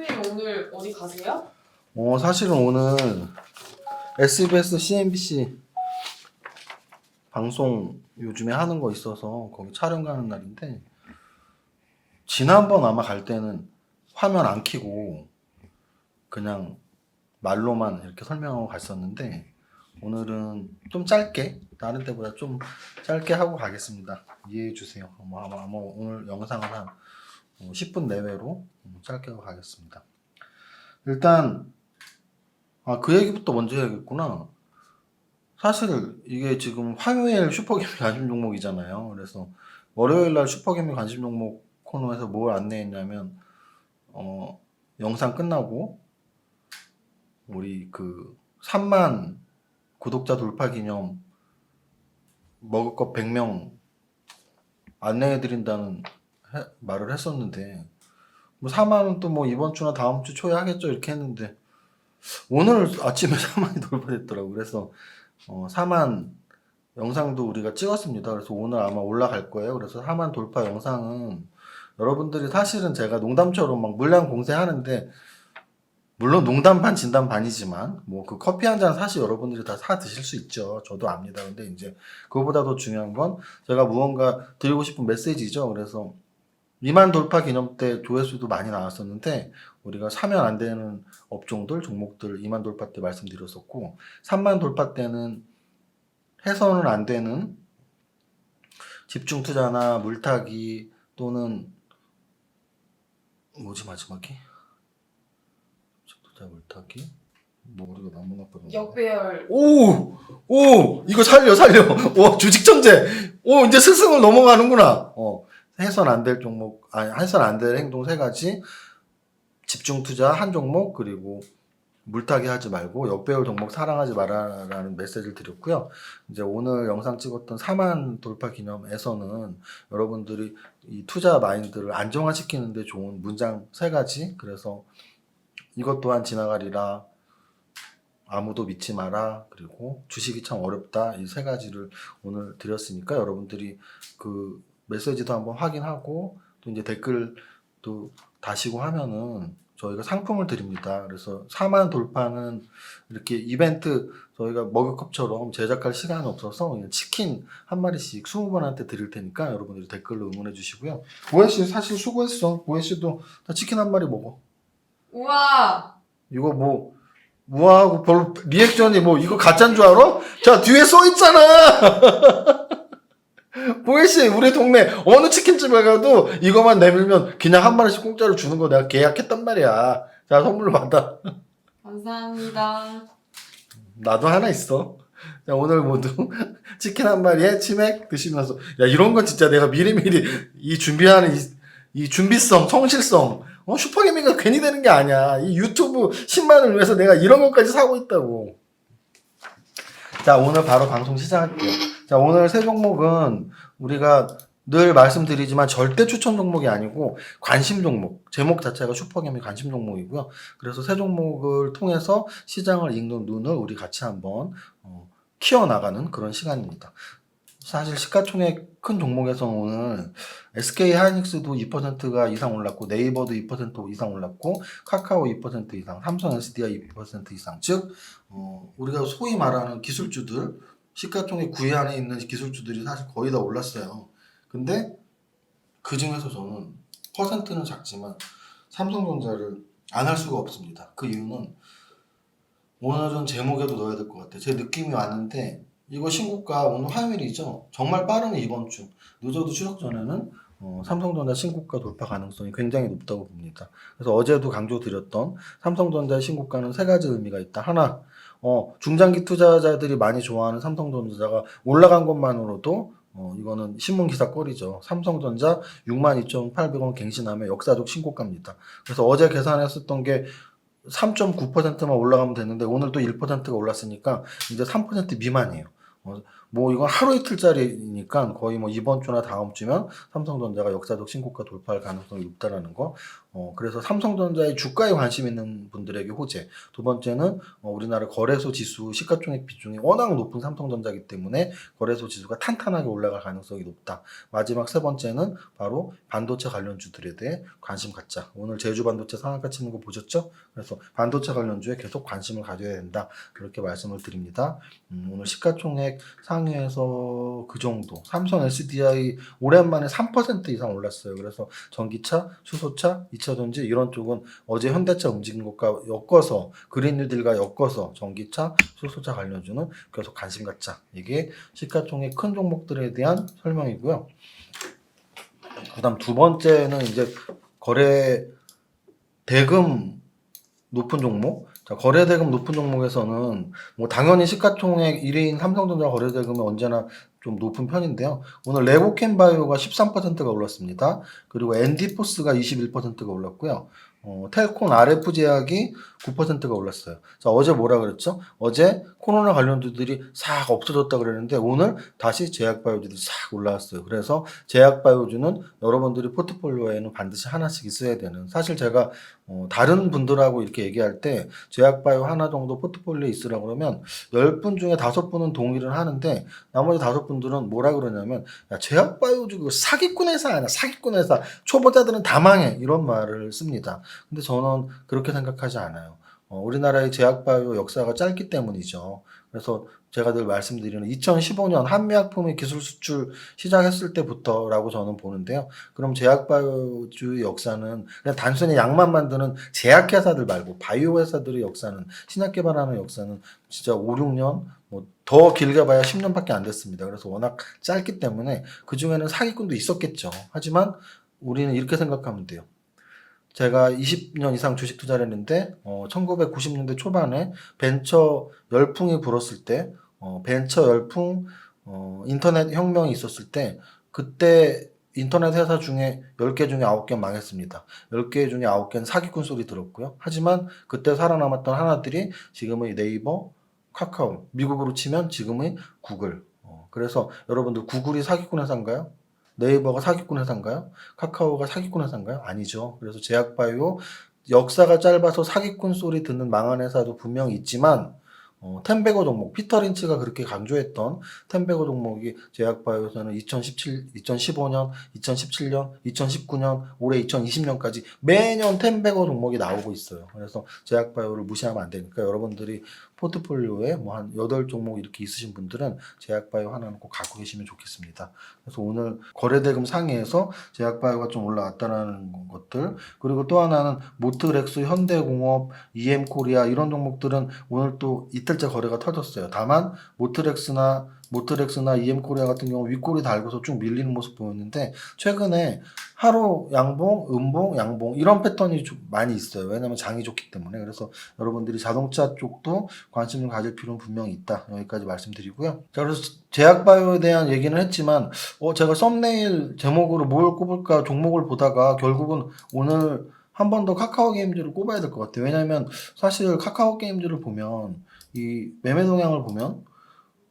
대표님 오늘 어디 가세요? 어, 사실은 오늘 SBS, CNBC 방송 요즘에 하는 거 있어서 거기 촬영 가는 날인데 지난번 아마 갈 때는 화면 안 켜고 그냥 말로만 이렇게 설명하고 갔었는데 오늘은 좀 짧게 다른 때보다 좀 짧게 하고 가겠습니다. 이해해 주세요. 아마, 아마, 아마 오늘 영상은 한 어, 10분 내외로 짧게 하고 가겠습니다. 일단 아, 그 얘기부터 먼저 해야겠구나. 사실 이게 지금 화요일 슈퍼개미 관심 종목이잖아요. 그래서 월요일 날 슈퍼개미 관심 종목 코너에서 뭘 안내했냐면 어, 영상 끝나고 우리 그 3만 구독자 돌파 기념 먹을 것 100명 안내해 드린다는 말을 했었는데 뭐 4만은 또뭐 이번 주나 다음 주 초에 하겠죠 이렇게 했는데 오늘 아침에 4만이 돌파됐더라고. 그래서 어, 4만 영상도 우리가 찍었습니다. 그래서 오늘 아마 올라갈 거예요. 그래서 4만 돌파 영상은 여러분들이 사실은 제가 농담처럼 막 물량 공세하는데 물론 농담 반 진담 반이지만 뭐 그 커피 한 잔 사실 여러분들이 다 사 드실 수 있죠. 저도 압니다. 근데 이제 그거보다 더 중요한 건 제가 무언가 드리고 싶은 메시지죠. 그래서 2만 돌파 기념 때 조회수도 많이 나왔었는데 우리가 사면 안 되는 업종들 종목들 2만 돌파 때 말씀드렸었고 3만 돌파 때는 해서는 안 되는 집중 투자나 물타기 또는 뭐지 마지막이 집중 투자 물타기 뭐 우리가 너무 나쁘던 역배열 오! 오! 이거 살려, 살려. 오, 주식 천재. 오, 이제 스승을 넘어가는구나. 어, 해선 안 될 종목, 아니, 해선 안 될 행동 세 가지. 집중 투자 한 종목, 그리고 물타기 하지 말고 역배열 종목 사랑하지 마라라는 메시지를 드렸고요. 이제 오늘 영상 찍었던 4만 돌파 기념에서는 여러분들이 이 투자 마인드를 안정화시키는데 좋은 문장 세 가지. 그래서 이것 또한 지나가리라. 아무도 믿지 마라. 그리고 주식이 참 어렵다. 이 세 가지를 오늘 드렸으니까 여러분들이 그 메시지도 한번 확인하고 또 이제 댓글도 다시고 하면은 저희가 상품을 드립니다. 그래서 4만 돌파는 이렇게 이벤트 저희가 머그컵처럼 제작할 시간이 없어서 그냥 치킨 한 마리씩 20번한테 드릴 테니까 여러분들이 댓글로 응원해 주시고요. 보혜 씨 사실 수고했어. 보혜 씨도 다 치킨 한 마리 먹어. 우와 이거 뭐 무하고 별로 리액션이 뭐 이거 가짜인 줄 알아? 자 뒤에 써 있잖아. 보혜 씨 우리 동네 어느 치킨집에 가도 이거만 내밀면 그냥 한 마리씩 공짜로 주는 거 내가 계약했단 말이야. 자 선물로 받아. 감사합니다 나도 하나 있어. 자 오늘 모두 치킨 한 마리에 치맥 드시면서 야 이런 건 진짜 내가 미리미리 이 준비하는 이, 이 준비성 성실성 어 슈퍼게임이가 괜히 되는 게 아니야. 이 유튜브 10만을 위해서 내가 이런 것까지 사고 있다고. 자 오늘 바로 방송 시작할게요. 자 오늘 세 종목은 우리가 늘 말씀드리지만 절대 추천 종목이 아니고 관심 종목 제목 자체가 슈퍼게임이 관심 종목이고요. 그래서 세 종목을 통해서 시장을 읽는 눈을 우리 같이 한번 어, 키워나가는 그런 시간입니다. 사실 시가총액 큰 종목에서는 오늘 SK 하이닉스도 2%가 이상 올랐고 네이버도 2% 이상 올랐고 카카오 2% 이상, 삼성 SDI 2% 이상 즉 어, 우리가 소위 말하는 기술주들 시가총액 9위 안에 있는 기술주들이 사실 거의 다 올랐어요. 근데 그 중에서 저는 퍼센트는 작지만 삼성전자를 안 할 수가 없습니다. 그 이유는 오늘은 제목에도 넣어야 될 것 같아요. 제 느낌이 왔는데 이거 신고가 오늘 화요일이죠. 정말 빠르면 이번 주 늦어도 추석 전에는 어, 삼성전자 신고가 돌파 가능성이 굉장히 높다고 봅니다. 그래서 어제도 강조드렸던 삼성전자의 신고가는 세 가지 의미가 있다. 하나, 어, 중장기 투자자들이 많이 좋아하는 삼성전자가 올라간 것만으로도 어, 이거는 신문 기사 꼴이죠. 삼성전자 62,800원 갱신하면 역사적 신고가입니다. 그래서 어제 계산했었던 게 3.9%만 올라가면 되는데 오늘 또 1%가 올랐으니까 이제 3% 미만이에요. 어, 뭐 이건 하루 이틀짜리 니까 거의 뭐 이번 주나 다음 주면 삼성전자가 역사적 신고가 돌파할 가능성이 높다라는 거. 어, 그래서 삼성전자의 주가에 관심 있는 분들에게 호재. 두 번째는 어, 우리나라 거래소 지수 시가총액 비중이 워낙 높은 삼성전자이기 때문에 거래소 지수가 탄탄하게 올라갈 가능성이 높다. 마지막 세 번째는 바로 반도체 관련주들에 대해 관심 갖자. 오늘 제주 반도체 상한가 치는 거 보셨죠? 그래서 반도체 관련주에 계속 관심을 가져야 된다. 그렇게 말씀을 드립니다. 음, 오늘 시가총액 상위에서 그 정도. 삼성 SDI 오랜만에 3% 이상 올랐어요. 그래서 전기차, 수소차, 2차 전지 이런 쪽은 어제 현대차 움직인 것과 엮어서 그린 뉴딜과 엮어서 전기차, 수소차 관련주는 계속 관심 갖자. 이게 시가총액 큰 종목들에 대한 설명이고요. 그다음 두 번째는 이제 거래 대금 높은 종목. 자, 거래 대금 높은 종목에서는 뭐 당연히 시가총액 1위인 삼성전자 거래 대금이 언제나 좀 높은 편인데요. 오늘 레고캔 바이오가 13%가 올랐습니다. 그리고 엔디포스가 21%가 올랐고요. 어, 텔콘 RF 제약이 9%가 올랐어요. 자, 어제 뭐라 그랬죠? 어제 코로나 관련주들이 싹 없어졌다 그랬는데 오늘 다시 제약바이오주들이 싹 올라왔어요. 그래서 제약바이오주는 여러분들이 포트폴리오에는 반드시 하나씩 있어야 되는. 사실 제가 어, 다른 분들하고 이렇게 얘기할 때 제약바이오 하나 정도 포트폴리오에 있으라 그러면 10분 중에 5분은 동의를 하는데 나머지 5분들은 뭐라 그러냐면 야, 제약바이오주 그 사기꾼 회사 아니야 사기꾼 회사 초보자들은 다 망해 이런 말을 씁니다. 근데 저는 그렇게 생각하지 않아요. 어, 우리나라의 제약바이오 역사가 짧기 때문이죠. 그래서 제가 늘 말씀드리는 2015년 한미약품의 기술 수출 시작했을 때부터라고 저는 보는데요. 그럼 제약바이오주의 역사는 그냥 단순히 약만 만드는 제약회사들 말고 바이오 회사들의 역사는 신약 개발하는 역사는 진짜 5, 6년 뭐 더 길게 봐야 10년밖에 안 됐습니다. 그래서 워낙 짧기 때문에 그 중에는 사기꾼도 있었겠죠. 하지만 우리는 이렇게 생각하면 돼요. 제가 20년 이상 주식 투자를 했는데 어, 1990년대 초반에 벤처 열풍이 불었을 때 어, 벤처 열풍 어, 인터넷 혁명이 있었을 때 그때 인터넷 회사 중에 10개 중에 9개 망했습니다. 10개 중에 9개는 사기꾼 소리 들었고요. 하지만 그때 살아남았던 하나들이 지금의 네이버, 카카오, 미국으로 치면 지금의 구글. 어, 그래서 여러분들 구글이 사기꾼 회사인가요? 네이버가 사기꾼 회사인가요? 카카오가 사기꾼 회사인가요? 아니죠. 그래서 제약바이오 역사가 짧아서 사기꾼 소리 듣는 망한 회사도 분명히 있지만 어, 텐베거 종목, 피터 린치가 그렇게 강조했던 텐베거 종목이 제약바이오에서는 2017, 2015년, 2017년, 2019년, 올해 2020년까지 매년 텐베거 종목이 나오고 있어요. 그래서 제약바이오를 무시하면 안 되니까 여러분들이 포트폴리오에 뭐한 8종목 이렇게 있으신 분들은 제약바이오 하나는 꼭 갖고 계시면 좋겠습니다. 그래서 오늘 거래대금 상위에서 제약바이오가 좀 올라왔다라는 것들 그리고 또 하나는 모트렉스, 현대공업, EM코리아 이런 종목들은 오늘 또 이틀째 거래가 터졌어요. 다만 모트렉스나 모트렉스나 EM코리아 같은 경우 윗골이 달고서 쭉 밀리는 모습 보였는데 최근에 하루 양봉, 음봉, 양봉 이런 패턴이 좀 많이 있어요. 왜냐하면 장이 좋기 때문에 그래서 여러분들이 자동차 쪽도 관심을 가질 필요는 분명히 있다. 여기까지 말씀드리고요. 자 그래서 제약바이오에 대한 얘기는 했지만 어 제가 썸네일 제목으로 뭘 꼽을까 종목을 보다가 결국은 오늘 한 번 더 카카오 게임즈를 꼽아야 될 것 같아요. 왜냐하면 사실 카카오 게임즈를 보면 이 매매 동향을 보면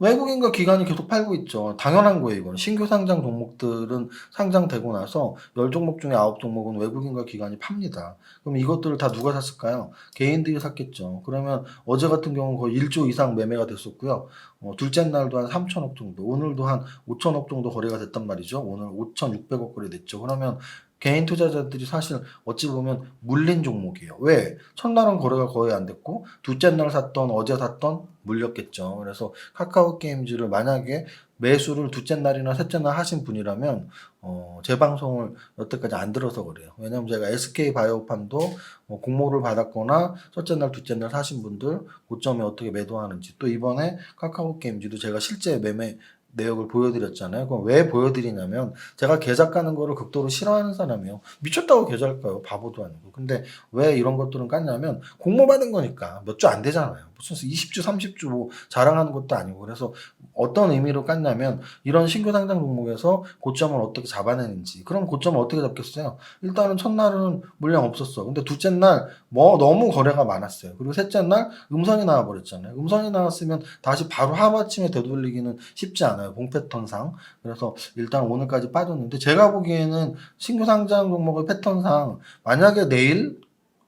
외국인과 기관이 계속 팔고 있죠. 당연한 거예요, 이건. 신규 상장 종목들은 상장되고 나서 10종목 중에 9종목은 외국인과 기관이 팝니다. 그럼 이것들을 다 누가 샀을까요? 개인들이 샀겠죠. 그러면 어제 같은 경우는 거의 1조 이상 매매가 됐었고요. 어, 둘째 날도 한 3천억 정도, 오늘도 한 5천억 정도 거래가 됐단 말이죠. 오늘 5,600억 거래 됐죠. 그러면 개인 투자자들이 사실 어찌 보면 물린 종목이에요. 왜? 첫날은 거래가 거의 안 됐고, 둘째 날 샀던, 어제 샀던 물렸겠죠. 그래서 카카오 게임즈를 만약에 매수를 둘째 날이나 셋째 날 하신 분이라면 어, 제 방송을 여태까지 안 들어서 그래요. 왜냐면 제가 SK 바이오팜도 뭐 공모를 받았거나 첫째 날, 둘째 날 사신 분들 고점에 어떻게 매도하는지 또 이번에 카카오 게임즈도 제가 실제 매매 내역을 보여드렸잖아요. 그럼 왜 보여드리냐면 제가 계좌 까는 거를 극도로 싫어하는 사람이에요. 미쳤다고 계좌를 까요. 바보도 아니고. 근데 왜 이런 것들은 깠냐면 공모 받은 거니까 몇 주 안 되잖아요. 무슨 20주, 30주 뭐 자랑하는 것도 아니고 그래서 어떤 의미로 깠냐면 이런 신규 상장 종목에서 고점을 어떻게 잡아내는지 그럼 고점을 어떻게 잡겠어요? 일단은 첫날은 물량 없었어. 근데 둘째 날 뭐 너무 거래가 많았어요. 그리고 셋째 날 음선이 나와버렸잖아요. 음선이 나왔으면 다시 바로 하루아침에 되돌리기는 쉽지 않아요. 봉 패턴상. 그래서 일단 오늘까지 빠졌는데 제가 보기에는 신규 상장 종목의 패턴상 만약에 내일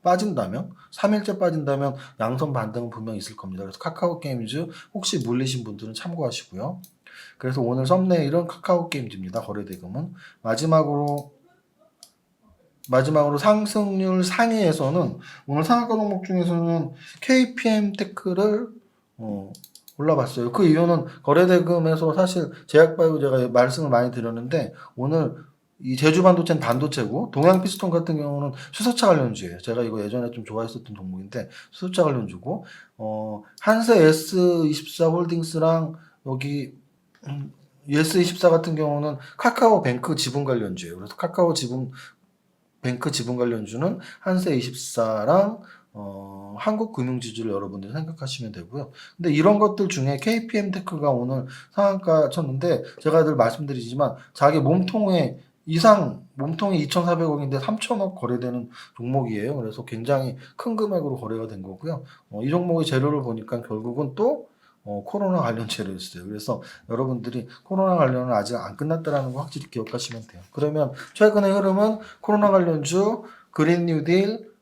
빠진다면 3일째 빠진다면 양선 반등은 분명히 있을 겁니다. 그래서 카카오 게임즈 혹시 물리신 분들은 참고하시고요. 그래서 오늘 썸네일은 카카오 게임즈입니다. 거래 대금은 마지막으로 마지막으로 상승률 상위에서는 오늘 상한가 종목 중에서는 KPM 테크를 어, 올라봤어요. 그 이유는 거래대금에서 사실 제약바이오 제가 말씀을 많이 드렸는데 오늘 이 제주 반도체는 반도체고 동양 피스톤 같은 경우는 수소차 관련주예요. 제가 이거 예전에 좀 좋아했었던 종목인데 수소차 관련주고 어 한세 S24 홀딩스랑 여기 음, S24 같은 경우는 카카오 뱅크 지분 관련주예요. 그래서 카카오 지분 뱅크 지분 관련주는 한세 24랑 어, 한국 금융지주를 여러분들이 생각하시면 되고요. 근데 이런 것들 중에 KPM 테크가 오늘 상한가 쳤는데 제가 늘 말씀드리지만 자기 몸통에 이상 몸통이 2,400억인데 3,000억 거래되는 종목이에요. 그래서 굉장히 큰 금액으로 거래가 된 거고요. 어, 이 종목의 재료를 보니까 결국은 또 어, 코로나 관련 재료였어요. 그래서 여러분들이 코로나 관련은 아직 안 끝났다라는 거 확실히 기억하시면 돼요. 그러면 최근의 흐름은 코로나 관련주, 그린 뉴딜,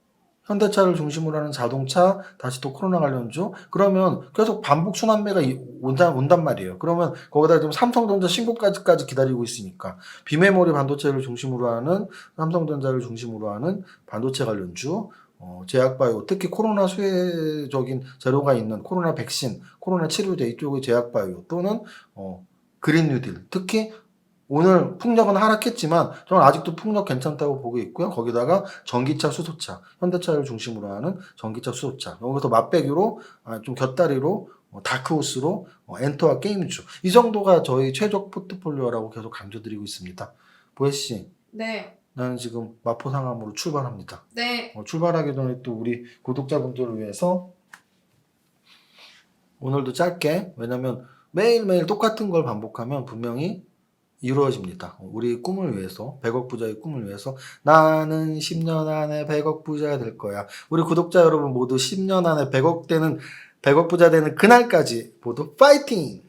현대차를 중심으로 하는 자동차, 다시 또 코로나 관련주. 그러면 계속 반복 순환매가 이- 온단, 온단 말이에요. 그러면 거기다 지금 삼성전자 신고까지까지 기다리고 있으니까 비메모리 반도체를 중심으로 하는 삼성전자를 중심으로 하는 반도체 관련주, 어, 제약바이오, 특히 코로나 수혜적인 재료가 있는 코로나 백신, 코로나 치료제 이쪽의 제약바이오 또는 어, 그린 뉴딜, 특히 오늘 풍력은 하락했지만 저는 아직도 풍력 괜찮다고 보고 있고요. 거기다가 전기차, 수소차, 현대차를 중심으로 하는 전기차, 수소차. 여기서 맛배기로 아, 좀 곁다리로 어, 다크호스로 어, 엔터와 게임주. 이 정도가 저희 최적 포트폴리오라고 계속 강조드리고 있습니다. 보혜 씨, 네. 나는 지금 마포 상암으로 출발합니다. 네. 어, 출발하기 전에 또 우리 구독자분들을 위해서 오늘도 짧게 왜냐면 매일매일 똑같은 걸 반복하면 분명히 이루어집니다. 어, 우리 꿈을 위해서 100억 부자의 꿈을 위해서 나는 10년 안에 100억 부자가 될 거야. 우리 구독자 여러분 모두 10년 안에 100억 되는 100억 부자 되는 그날까지 모두 파이팅!